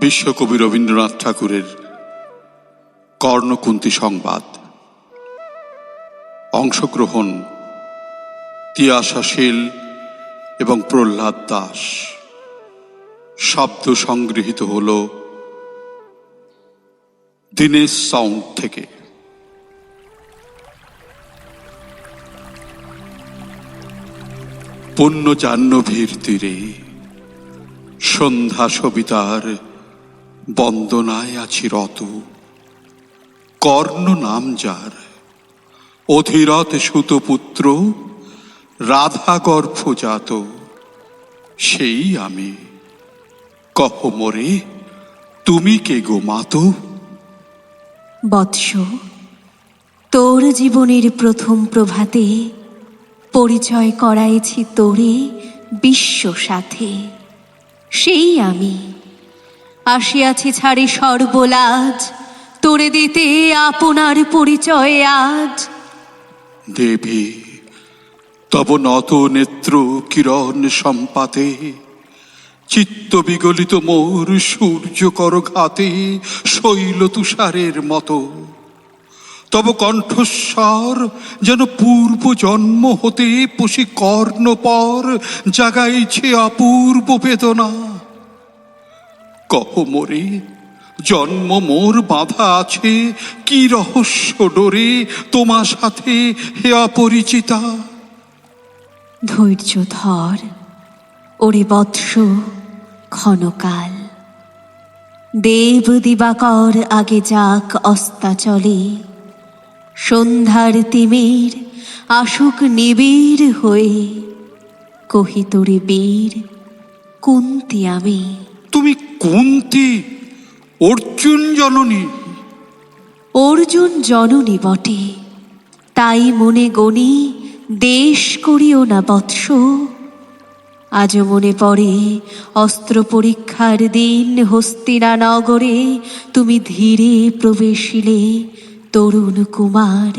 বিশ্বকবি রবীন্দ্রনাথ ঠাকুরের কর্ণকুন্তি সংবাদ। অংশগ্রহণ তিয়াশা শীল এবং প্রহ্লাদ দাস। শব্দ সংগৃহীত হল দিনেশ সাউন্ড থেকে। পুণ্য জাহ্নবীর তীরে সন্ধ্যা সবিতার বন্দনায় আছি রত। কর্ণ নাম যার। অধীরথ সুতপুত্র রাধা গর্ভজাত সেই আমি। কহ মোরে, তুমি কে গো মাতো? বৎস, তোর জীবনের প্রথম প্রভাতে পরিচয় করাইছি তোরে বিশ্ব সাথে। সেই আমি। আসিয়াছি ছাড়ি সর্বলাজ। তোরে দিতে আপনার পরিচয় আজ। দেবী, তব নত নেত্র কিরণ সম্পাতে। চিত্ত বিগলিত মোর সূর্য কর ঘাতে শৈল তুষারের মতো। তব কণ্ঠস্বর যেন পূর্ব জন্ম হতে পশি কর্ণ পর জাগাইছে অপূর্ব বেদনা। কহ মোরে জন্ম মোর বাধা আছে কি রহস্য ডোরে তোমার সাথে হে অপরিচিতা? ধৈর্য ধর ওরে বৎস ক্ষণকাল। দেব দিবাকর আগে যাক অস্তাচলে সন্ধ্যার তিমির আসুক নিবিড় হয়ে কহি তোরে বীর কুন্তি আমি। তুমি কুন্তি, অর্জুন জননী। অর্জুন জননী বটে, তাই মনে গণি, দেশ করিও না বৎস। আজ মনে পড়ে, অস্ত্র পরীক্ষার দিন হস্তিনা নগরে তুমি ধীরে প্রবেশিলে, তরুণ কুমার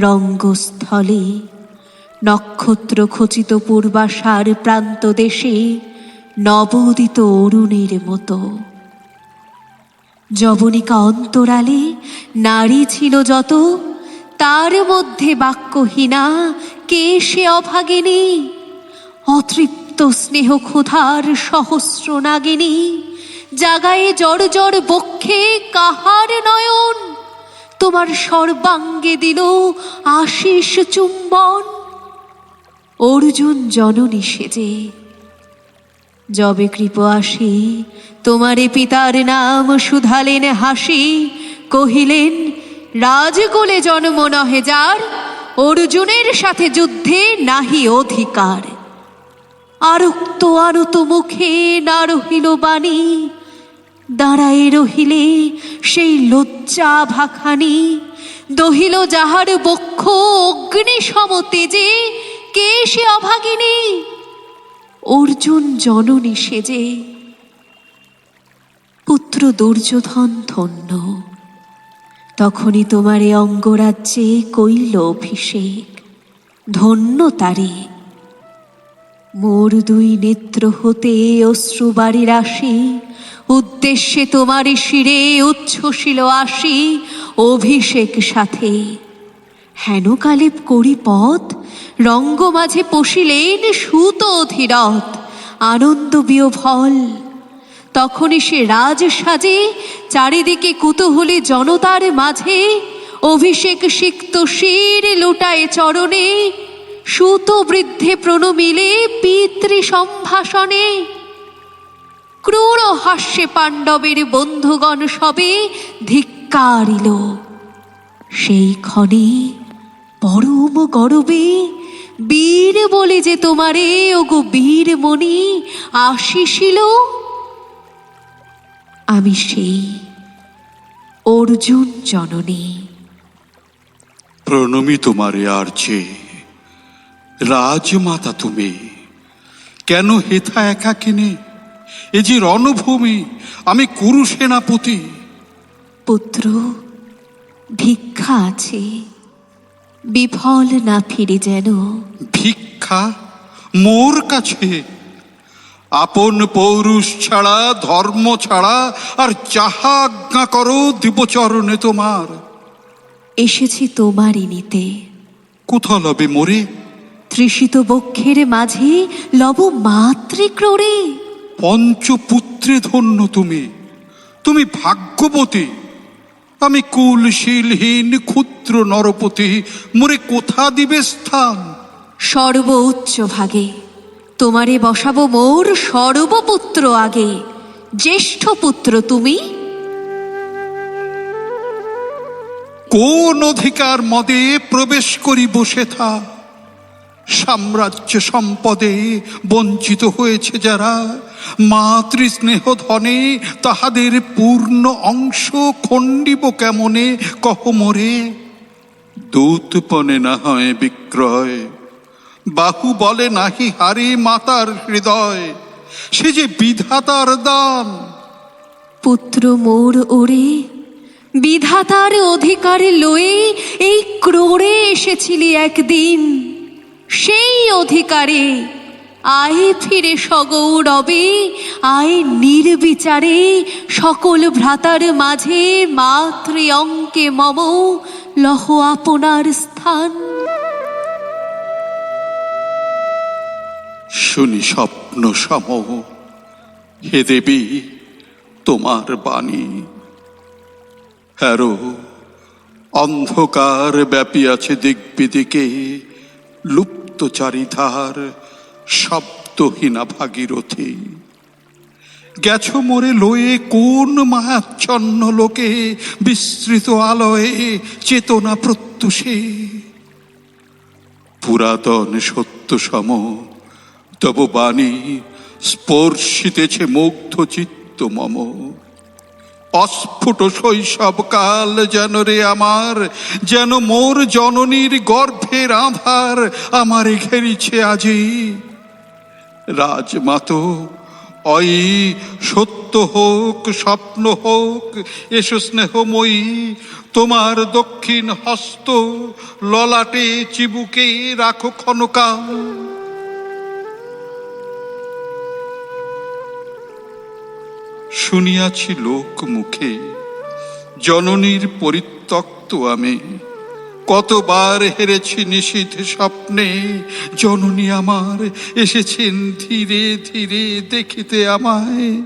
রঙ্গস্থলে। নক্ষত্র খচিত পূর্বাশার প্রান্ত দেশে নবোদিত অরুণের মতো। যবনিকা অন্তরালে নারী ছিল যত, তার মধ্যে বাক্যহীনা কে সে অভাগিনী? অতৃপ্ত স্নেহ ক্ষুধার সহস্র নাগিনী, জাগায়ে জড় জড় বক্ষে কাহার নয়ন? তোমার সর্বাঙ্গে দিল আশিস চুম্বন। অর্জুন জননী সেজে যবে কৃপ আসি, তোমারে পিতার নাম শুধালেন হাসি, কহিলেন, রাজকুলে জন্ম নহে যার, অর্জুনের সাথে যুদ্ধে নাহি অধিকার। আরক্ত আরত মুখে না রহিল বাণী, দাঁড়ায়ে রহিলে সেই লজ্জা ভাখানি, দহিল যাহার বক্ষ অগ্নি সম তেজে, কে সে অভাগিনী? অর্জুন জননী সেজে, পুত্র দুর্যোধন ধন্য। তখনই তোমার অঙ্গরাজ্যে কইল অভিষেক, ধন্য তারে। মোর দুই নেত্র হতে অশ্রুবাড়ি রাশি উদ্দেশ্যে তোমার শিরে উচ্ছ্বসিল আসি অভিষেক সাথে। হেন কালেব করি পথ রঙ্গ মাঝে পশিলেন সুত অধীরথ, আনন্দ বিয়ভল। তখনই সে রাজ সাজে, চারিদিকে কুতূহলী জনতার মাঝে, অভিষেক সিক্ত শির লোটায় চরণে, সুত বৃদ্ধে প্রণমিলে পিতৃ সম্ভাষণে। ক্রূর হাস্যে পাণ্ডবের বন্ধুগণ সবে ধিক্কারিল। সেই ক্ষণে পরম গরবে বীর বলে যে তোমারে ওগো বীর মণি আসিছিল? আমি সেই অর্জুন জননী। প্রণমী তোমারে আর যে রাজমাতা তুমি কেন হেথা একা কিনে? এ যে রণভূমি আমি কুরু সেনাপতি পুত্র ভিক্ষা আছে। বিফল না ফিরে যেন। ভিক্ষা মোর কাছে। আপন পৌরুষ ছাড়া ধর্ম ছাড়া আর যাহা আজ্ঞা করো দিবচরণে তোমার। এসেছি তোমারই নিতে। কোথা লবে মোরে। তৃষিত বক্ষের মাঝে লব মাতৃক্রোড়ে। পঞ্চপুত্রে ধন্য তুমি। তুমি ভাগ্যবতী। আমি কুলশীলহীন ক্ষুদ্র নরপতি মোরে কোথা দিবে স্থান? সর্ব উচ্চ ভাগে তোমারে বসাবো মোর সর্বপুত্র আগে। জ্যেষ্ঠ পুত্র তুমি? কোন অধিকার মদে প্রবেশ করি বসে থা সাম্রাজ্য সম্পদে বঞ্চিত হয়েছে যারা মাতৃস্নেহ ধনে তাহাদের পূর্ণ অংশ খণ্ডিব কেমনে? কহ মোরে। দূতপনে না হয় বিক্রয়। বাহু বলে নাহি হারে মাতার হৃদয়। সে যে বিধাতার দান। পুত্র মোর ওরে, বিধাতার অধিকার লয়ে এই ক্রোড়ে এসেছিলি একদিন। সেই অধিকারে আয় ফিরে সগৌরবে, আয় নির্বিচারে, সকল ভ্রাতার মাঝে মাতৃ অঙ্কে মম, লহ আপনার স্থান। শুনি স্বপ্ন সম হে দেবী, তোমার বাণী। হ্যারো, অন্ধকার ব্যাপী আছে দিক বিদিকে লুপ্ত চারিধার শব্দহীনা ভাগীরথী। গেছ মোরে লয়ে কোন মায়াচ্ছন্ন লোকে বিস্তৃত আলয়ে চেতনা প্রত্যুষে। পুরাতন সত্য সম তব বাণী স্পর্শিতেছে মুগ্ধ চিত্ত মম। অস্ফুট শৈশব কাল যেন রে আমার, যেন মোর জননীর গর্ভের আধার আমারে ঘেরিছে আজি রাজমাত, অই সত্য হোক, স্বপ্ন হোক, এসো স্নেহময়ী, তোমার দক্ষিণ হস্ত, ললাটে চিবুকে রাখো ক্ষণকাল। শুনিয়াছি লোক মুখে জননীর পরিত্যক্ত আমি কতবার হেরেছি নিশীথ স্বপ্নে। জননী আমার এসেছেন ধীরে ধীরে দেখিতে আমায়।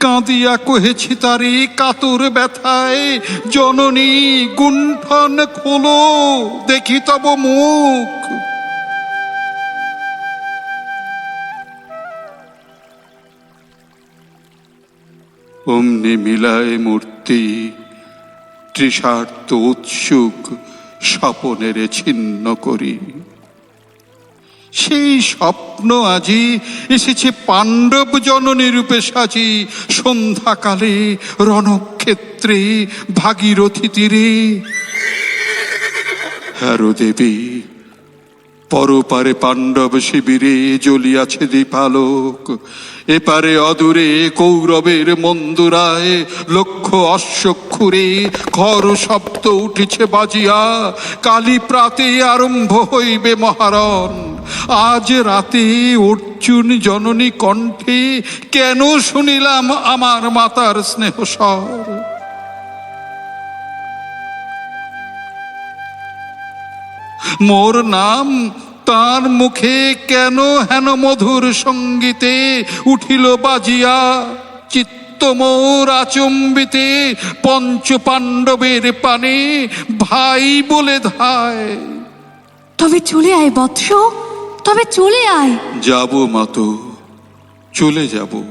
কাঁদিয়া কহেছি তারি কাতর ব্যথায়, জননী, গুণ্ঠন খোলো, দেখি তব মুখ। অমনি মিলায় মূর্তি, তৃষার্ত উৎসুক স্বপনের ছিন্ন করি। সেই স্বপ্ন আজি এসেছে পাণ্ডব জননী রূপে সাজি, সন্ধ্যাকালে রণক্ষেত্রে ভাগীরথী তীরে। হ্যারো দেবী পরপারে পাণ্ডব শিবিরে জ্বলিয়াছে দীপালোক। এপারে অদূরে কৌরবের মন্দুরায় লক্ষ অশ্বক্ষুরে খর শব্দ উঠিছে বাজিয়া। কালী প্রাতে আরম্ভ হইবে মহারণ। আজ রাতে অর্জুন জননী কণ্ঠে কেন শুনিলাম আমার মাতার স্নেহ মোর নাম তার মুখে কেন হেন মধুর সঙ্গীতে উঠিল বাজিয়া? চিত্ত মোর আচম্বিতে পঞ্চ পাণ্ডবের পানে ভাই বলে ধায়। তবে চলে আয় বৎস তবে চলে আয়। যাব মাতো চলে যাব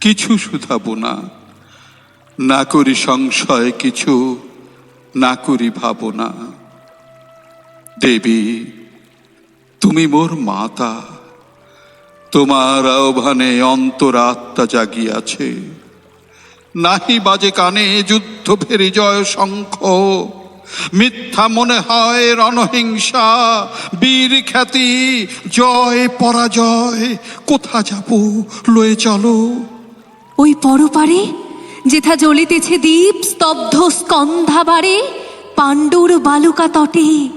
কিছু শুধাবো না। না করি সংশয় কিছু না করি ভাবনা। দেবী, তুমি মোর মাতা। তোমার আহ্বানে অন্তরাত্মা জাগিয়াছে। নাহি বাজে কানে যুদ্ধ ফেরি জয় শঙ্খ। মিথ্যা মনে হয় রণহিংসা, বীর খ্যাতি, জয় পরাজয়। কোথা যাব? লয়ে চলো। ওই পরপারে, যেথা জ্বলিতেছে দ্বীপ স্তব্ধ স্কন্ধাবারে পাণ্ডুর বালুকা তটে।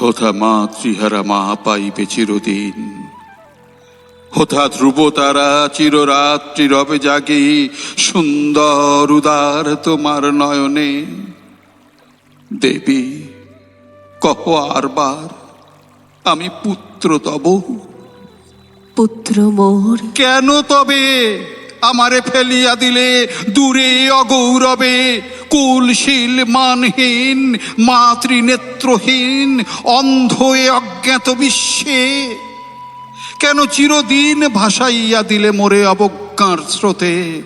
হোথা মা ত্রিহারা মা পাইবে চিরদিন। হোথা ধ্রুব তারা চিররাত্রি রবে জাগে সুন্দর উদার তোমার নয়নে। দেবী কহ আরবার আমি পুত্র তব। পুত্র মোর। কেন তবে আমারে ফেলিয়া দিলে দূরে অগৌরবে? কুলশীল মানহীন, মাতৃনেত্রহীন অন্ধ অজ্ঞাত বিশ্বে। কেন চিরদিন ভাসাইয়া দিলে মোরে অবজ্ঞার স্রোতে?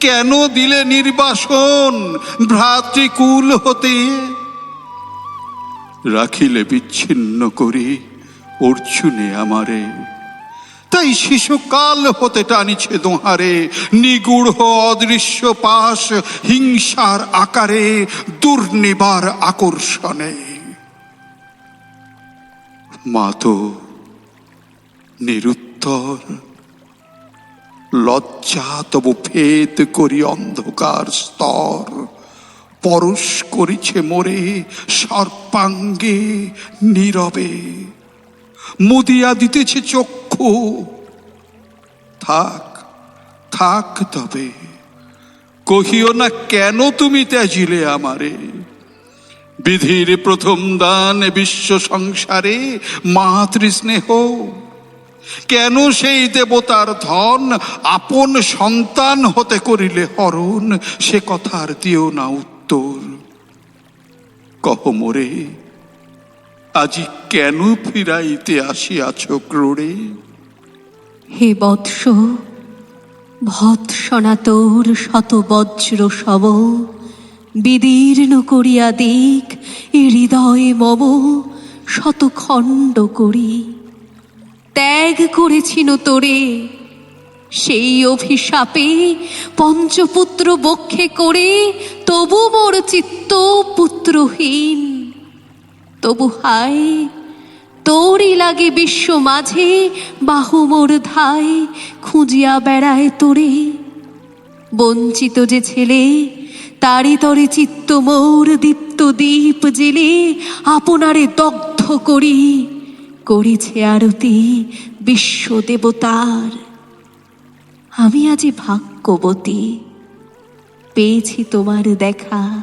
কেন দিলে নির্বাসন ভ্রাতৃকুল হতে? রাখিলে বিচ্ছিন্ন করি অর্জুনে আমারে। তাই শিশুকাল হতে টানিছে দোহারে, নিগুড় অদৃশ্য পাশ হিংসার আকারে, দুর্নিবার আকর্ষণে। মাতো নিরুত্তর, লজ্জা তবু ভেদ করি অন্ধকার স্তর। পরশ করিছে মোরে সর্পাঙ্গে নীরবে, মুদিয়া দিতেছে চক্ষু থাক থাক তবে। কহিও না কেন তুমি ত্যাজিলে আমারে? বিধির প্রথম দান বিশ্ব সংসারে মাতৃস্নেহ। কেন সেই দেবতার ধন আপন সন্তান হতে করিলে হরণ? সে কথার দিও না উত্তর। কহ মোরে, আজি কেন ফিরাইতে আসিয়াছ ক্রোড়ে? হে বৎস, ভৎসনা তোর শত বজ্র সব বিদীর্ণ করিয়া দিক এ হৃদয় মম শত খণ্ড করি। ত্যাগ করেছিল তোরে, সেই অভিশাপে পঞ্চপুত্র বক্ষে করে তবু মোর চিত্ত পুত্রহীন তবু হায় তোরই লাগে বিশ্ব মাঝে বাহু মোর ধায় খুঁজিয়া বেড়ায় তোরে। বঞ্চিত যে ছেলে তারি তরে চিত্ত মোর দীপ্ত দীপ জেলে আপনারে দগ্ধ করি, করিছে আরতি বিশ্ব দেবতার। আমি আজি ভাগ্যবতী, পেয়েছি তোমার দেখা।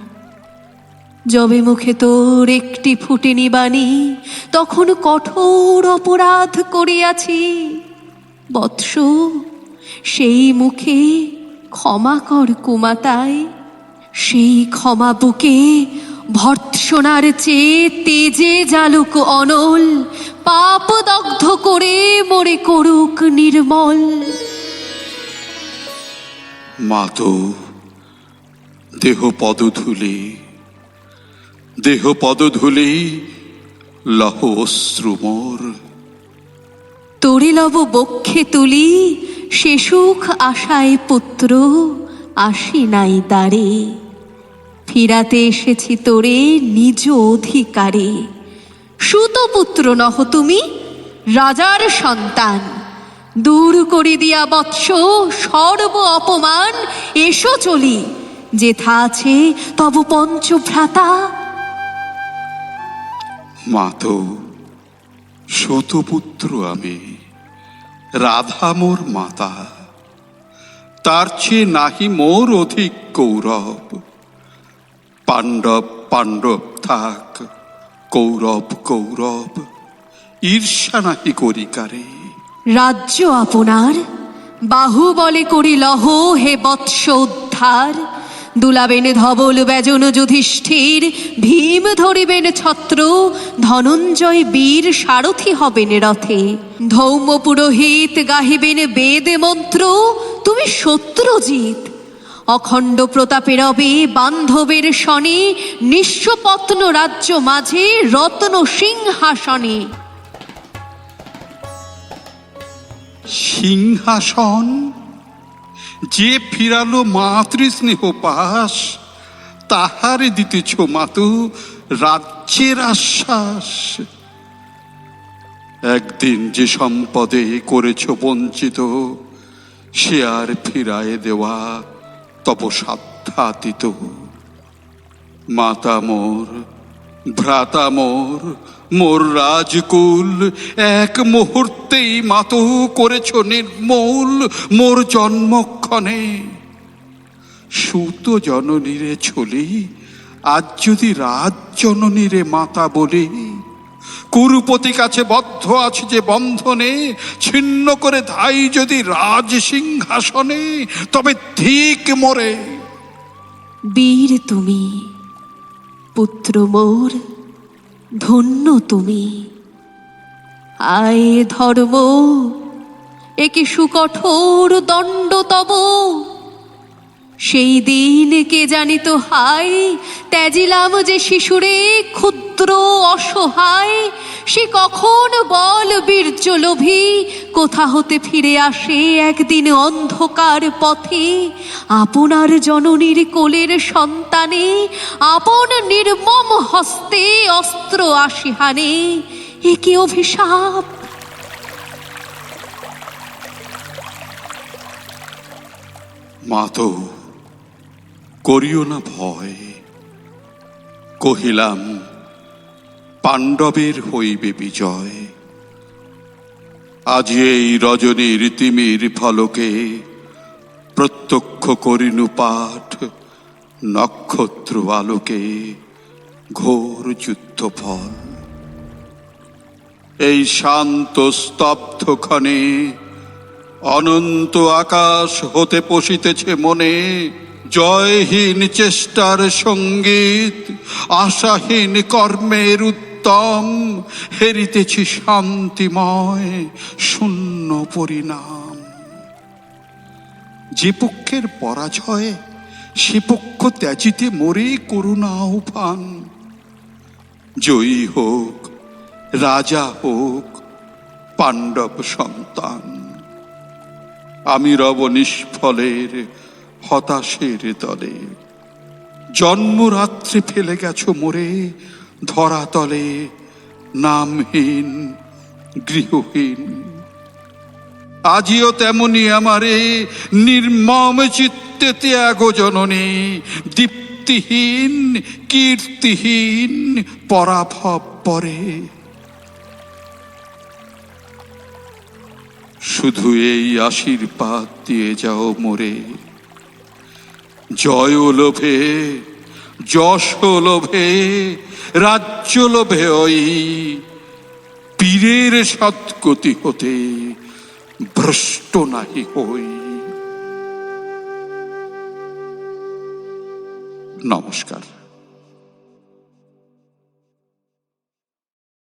যবে মুখে তোর একটি ফুটেনি বাণী, তখন কঠোর অপরাধ করিয়াছি। বৎস, সেই মুখে ক্ষমা কর কুমাতায়, সেই ক্ষমা বুকে ভর্ৎসনার চেয়ে তেজে জালুক অনল, পাপ দগ্ধ করে মরে করুক নির্মল। মাতো দেহ পদধূলি দেহ পদধূলি লহ অশ্রু মোর। তোরে লব বক্ষে তুলি, সে সুখ আশায় পুত্র আসি নাই দ্বারে ফিরাতে এসেছি তোরে নিজ অধিকারে। সুতপুত্র নহ তুমি, রাজার সন্তান। দূর করে দিয়া বৎস, সর্ব অপমান, এসো চলি। যেথা আছে তব পঞ্চভ্রাতা মাতো শতপুত্র আমি, রাধা মোর মাতা। তার চেয়ে নাহি মোর অধিক কৌরব। পাণ্ডব পাণ্ডব থাক, কৌরব কৌরব, ঈর্ষা নাহি করি কারে। রাজ্য আপনার বাহু বলে করি লহ হে বৎস উদ্ধার। দুলাবেন ধবল ব্যজন যুধিষ্ঠির, ভীম ধরিবেন ছত্র, ধনঞ্জয় বীর সারথি হবেন রথে। ধৌম পুরোহিত গাহিবেন বেদ মন্ত্র, তুমি শত্রুজিত অখণ্ড প্রতাপে রবে বান্ধবের শনে, নিঃস্বপত্ন রাজ্য মাঝে রত্ন সিংহাসনে। সিংহাসন? যে ফিরালো মাতৃস্নেহ পাশ, তাহারে দিতেছ মাতু রাজ্যের আশ্বাস। একদিন যে সম্পদে করেছ বঞ্চিত, সে আর ফিরায় দেওয়া তব সাধ্যাতীত মাতা মোর ভ্রাতা মোর মোর রাজকুল, এক মুহূর্তেই মাত করেছ নির্মূল মোর জন্মক্ষণে। সুত জননীরে ছলি, আজ যদি রাজ জননীরে মাতা বলি, কুরুপতি কাছে বদ্ধ আছে যে বন্ধনে, ছিন্ন করে ধাই যদি রাজ সিংহাসনে, তবে ঠিক মরে। বীর তুমি। পুত্র মোর ধন্য তুমি। আয় ধর্ম একে সুকঠোর দণ্ড তব সেই দিন কে জানিত হাই ত্যাজিলাম যে শিশুরে ক্ষুদ্র অসহায়। সে কখন বল বীর্য লোভী। কোথা হতে ফিরে আসে একদিন অন্ধকার পথে। আপনার জননীর কোলের সন্তানে, আপন নির্মম হস্তে অস্ত্র আসিহানে এ কি অভিশাপ? মাতো করিও না ভয়। কহিলাম, পাণ্ডবের হইবে বিজয়। আজ এই রজনীর তিমির ফলকে প্রত্যক্ষ করিনু পাঠ, নক্ষত্র আলোকে ঘোর যুদ্ধ ফল। এই শান্ত স্তব্ধ ক্ষণে অনন্ত আকাশ হতে পশিতেছে মনে জয়হীন চেষ্টার সংগীত, আশাহীন কর্মের উত্তম, হেরিতেছি শান্তিময়, শূন্য পরিণাম। যে পক্ষের পরাজয়, সে পক্ষ ত্যাজিতে মরে করুণা আহ্বান জয়ী হোক, রাজা হোক, পাণ্ডব সন্তান। আমি রব নিষ্ফলের হতাশের দলে জন্মরাত্রে ফেলে গেছো মোরে, ধরাতলে নামহীন, গৃহহীন। আজিও তেমনি আমারে নির্মম চিত্তে ত্যাগ জননী, দীপ্তিহীন, কীর্তিহীন পরাভব পরে। শুধু এই আশীর্বাদ দিয়ে যাও মোরে। জয় লোভে যশ লোভে রাজ্য লোভে ওই পীরের সৎগতি হতে ভ্রষ্ট নাহি হই। নমস্কার।